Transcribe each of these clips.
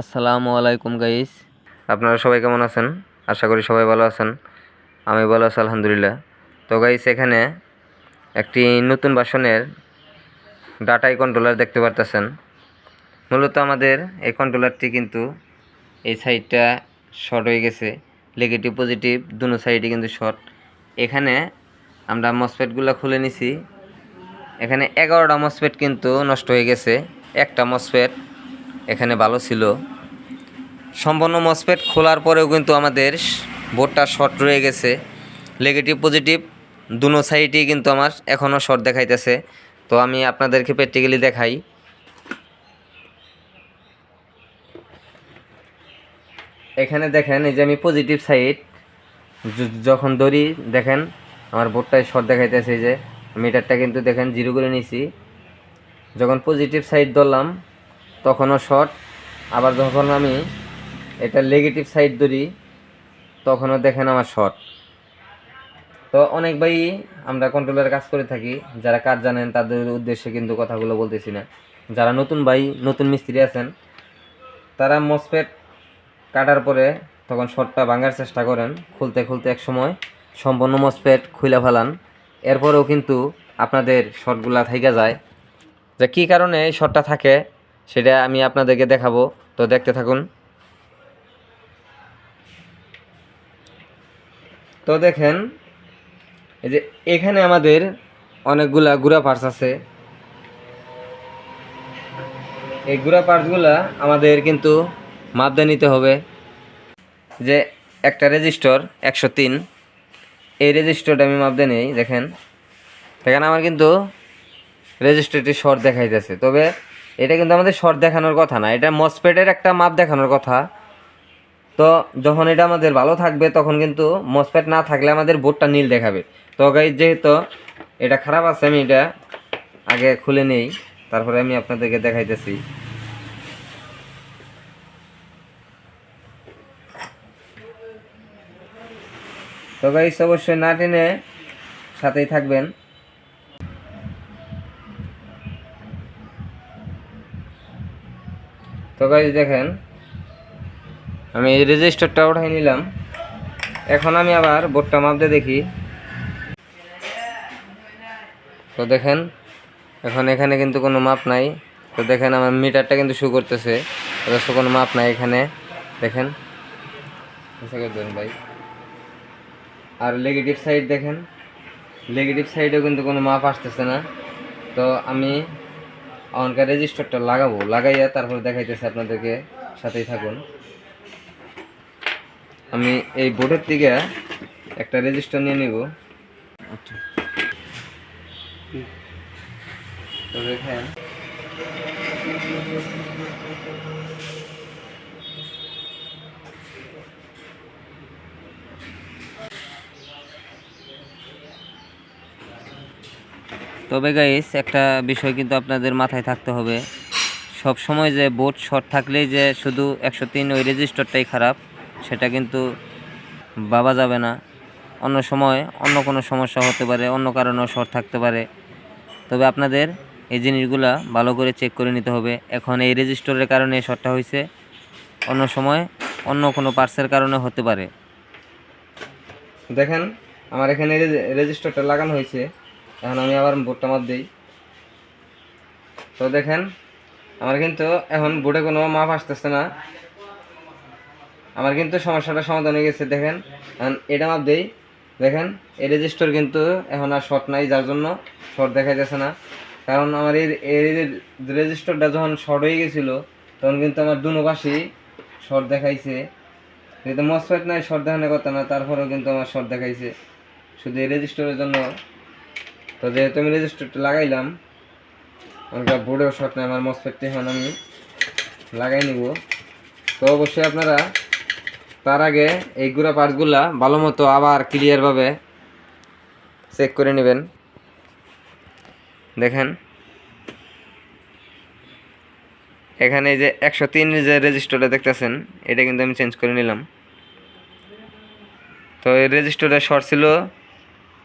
আসসালামু আলাইকুম গাইস আপনারা সবাই কেমন আছেন? আশা করি সবাই ভালো আছেন। আমি ভালো আছি, আলহামদুলিল্লাহ। তো গাইস এখানে একটি নতুন বাসনের ডাটাই কন্ট্রোলার দেখতে পারতেছেন। মূলত আমাদের এই কন্ট্রোলারটি কিন্তু এই সাইডটা শর্ট হয়ে গেছে। নেগেটিভ পজিটিভ দুনো সাইডে কিন্তু শর্ট এখানে আমরা মসপেটগুলো খুলে নিছি। এখানে এগারোটা মসপেট কিন্তু নষ্ট হয়ে গেছে। একটা মসপেট এখানে ভালো ছিল। সম্পূর্ণ মসপেট খোলার পরেও কিন্তু আমাদের বোর্ডটা শর্ট রয়ে গেছে। নেগেটিভ পজিটিভ দুনো সাইডেই কিন্তু আমার এখনও শর্ট দেখাইতেছে। তো আমি আপনাদেরকে প্র্যাকটিক্যালি দেখাই। এখানে দেখেন, এই যে আমি পজিটিভ সাইড যখন ধরি, দেখেন, আমার বোর্ডটায় শর্ট দেখাইতেছে যে। মিটারটা কিন্তু দেখেন জিরো করে নিছি। যখন পজিটিভ সাইড ধরলাম তখনও শর্ট আবার যখন আমি এটা নেগেটিভ সাইড ধরি, তখনও দেখেন আমার শর্ট তো অনেক ভাই আমরা কন্ট্রোলের কাজ করে থাকি, যারা কাজ জানেন তাদের উদ্দেশ্যে কিন্তু কথাগুলো বলতেছি না। যারা নতুন ভাই, নতুন মিস্ত্রি আছেন, তারা মসপেট কাটার পরে তখন শর্টটা ভাঙার চেষ্টা করেন, খুলতে খুলতে এক সময় সম্পূর্ণ মসপেট খুলে ফেলান। এরপরেও কিন্তু আপনাদের শর্টগুলা থেকে যায়। যে কী কারণে এই শর্টটা থাকে সেটা আমি আপনাদেরকে দেখাবো। তো দেখতে থাকুন। তো দেখেন, এই যে এখানে আমাদের অনেকগুলা গুড়া পার্টস আছে। এই গুড়া পার্সগুলা আমাদের কিন্তু মাপ দিয়ে নিতে হবে। যে একটা রেজিস্টর একশো তিন, এই রেজিস্টরটা আমি মাপ দিয়ে নেই, দেখেন। দেখেন আমার কিন্তু রেজিস্ট্রেটি শর্ট দেখাইতেছে। তবে এটা কিন্তু আমাদের শর্ট দেখানোর কথা না, এটা মসপেটের একটা মাপ দেখানোর কথা। তো যখন এটা আমাদের ভালো থাকবে, তখন কিন্তু মসপেট না থাকলে আমাদের বোর্ডটা নীল দেখাবে। তো গাই যেহেতু এটা খারাপ আছে, আমি এটা আগে খুলে নেই, তারপরে আমি আপনাদেরকে দেখাইতেছি। তো গাইস অবশ্যই না টেনে সাথেই থাকবেন। তো গাইস দেখেন, আমি রেজিস্টারটা উঠাই নিলাম। এখন আমি আবার বোর্ডটা মাপতে দেখি। তো দেখেন, এখন এখানে কিন্তু কোনো মাপ নাই। তো দেখেন, আমার মিটারটা কিন্তু শু করতেছে। অথচ কোনো মাপ নাই এখানে। দেখেন ধরুন ভাই। আর নেগেটিভ সাইড দেখেন নেগেটিভ সাইডেও কিন্তু কোনো মাপ আসতেছে না। তো আমি অনকার রেজিস্টারটা লাগাবো লাগাইয়া তারপরে দেখাইতেছে আপনাদেরকে সাথেই থাকুন। আমি এই বোর্ডের দিকে একটা রেজিস্টার নিয়ে নিব। তো দেখেন। তবে গাইস একটা বিষয় কিন্তু আপনাদের মাথায় থাকতে হবে। সব সময় যে বোর্ড শর্ট থাকলেই যে শুধু একশো তিন ওই রেজিস্টারটাই খারাপ, সেটা কিন্তু ভাবা যাবে না। অন্য সময় অন্য কোনো সমস্যা হতে পারে, অন্য কারণেও শর্ট থাকতে পারে। তবে আপনাদের এই জিনিসগুলা ভালো করে চেক করে নিতে হবে। এখন এই রেজিস্টরের কারণে শর্টটা হয়েছে অন্য সময় অন্য কোনো পার্সের কারণে হতে পারে। দেখেন, আমার এখানে রেজিস্টারটা লাগানো হয়েছে এখন আমি আবার বোর্ডটা মাপ দিই। তো দেখেন, আমার কিন্তু এখন বোর্ডে কোনো মাপ আসতেছে না। আমার কিন্তু সমস্যাটা সমাধান হয়ে গেছে, দেখেন। এখন এটা মাপ দিই। দেখেন, এই রেজিস্টার কিন্তু এখন আর শর্ট নাই, যার জন্য শর্ট দেখা যাচ্ছে না। কারণ আমার এই এই রেজিস্টারটা যখন শর্ট হয়ে গেছিল, তখন কিন্তু আমার দুনো পাশেই শর্ট দেখাইছে। যেহেতু মসপেট নাই শর্ট দেখানোর কথা না, তারপরেও কিন্তু আমার শর্ট দেখাইছে। শুধু এই রেজিস্টারের জন্য তো যেহেতু আমি রেজিস্টারটা লাগাইলাম, আমার বোর্ডেও শর্ট নেই, আমার মসপেটটি এখন আমি লাগাই নিব। তো অবশ্যই আপনারা তার আগে এই গুঁড়া পার্টসগুলা ভালো মতো আবার ক্লিয়ারভাবে চেক করে নেবেন। দেখেন। এখানে যে একশো তিন যে রেজিস্টারটা দেখতেছেন, এটা কিন্তু আমি চেঞ্জ করে নিলাম। তো এই রেজিস্টারটা শর্ট ছিল,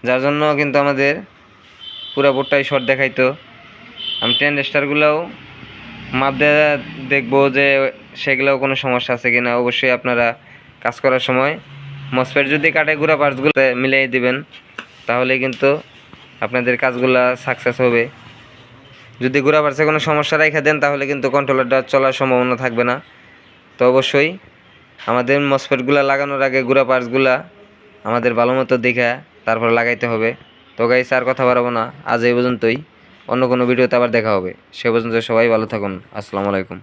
যার জন্য কিন্তু আমাদের পুরো বোর্ডটাই শর্ট দেখাইতো। আমি টেন স্টারগুলোও মাপ দিয়ে দেখব যে সেগুলোও কোনো সমস্যা আছে কিনা। অবশ্যই আপনারা কাজ করার সময় মসফেট যদি কাটে, গুঁড়া পার্টসগুলো মিলিয়ে দিবেন, তাহলে কিন্তু আপনাদের কাজগুলা সাকসেস হবে। যদি গুঁড়া পার্টসে কোনো সমস্যা রেখে দেন, তাহলে কিন্তু কন্ট্রোলারটা চলার সম্ভাবনা থাকবে না। তো অবশ্যই আমাদের মসফেটগুলো লাগানোর আগে গুঁড়া পার্টসগুলা আমাদের ভালো মতো দেখে তারপর লাগাইতে হবে। তো গাইস আর কথা বাড়াবো না। আজ এই পর্যন্তই। অন্য কোনো ভিডিওতে আবার দেখা হবে। সে পর্যন্ত সবাই ভালো থাকুন। আসসালামু আলাইকুম।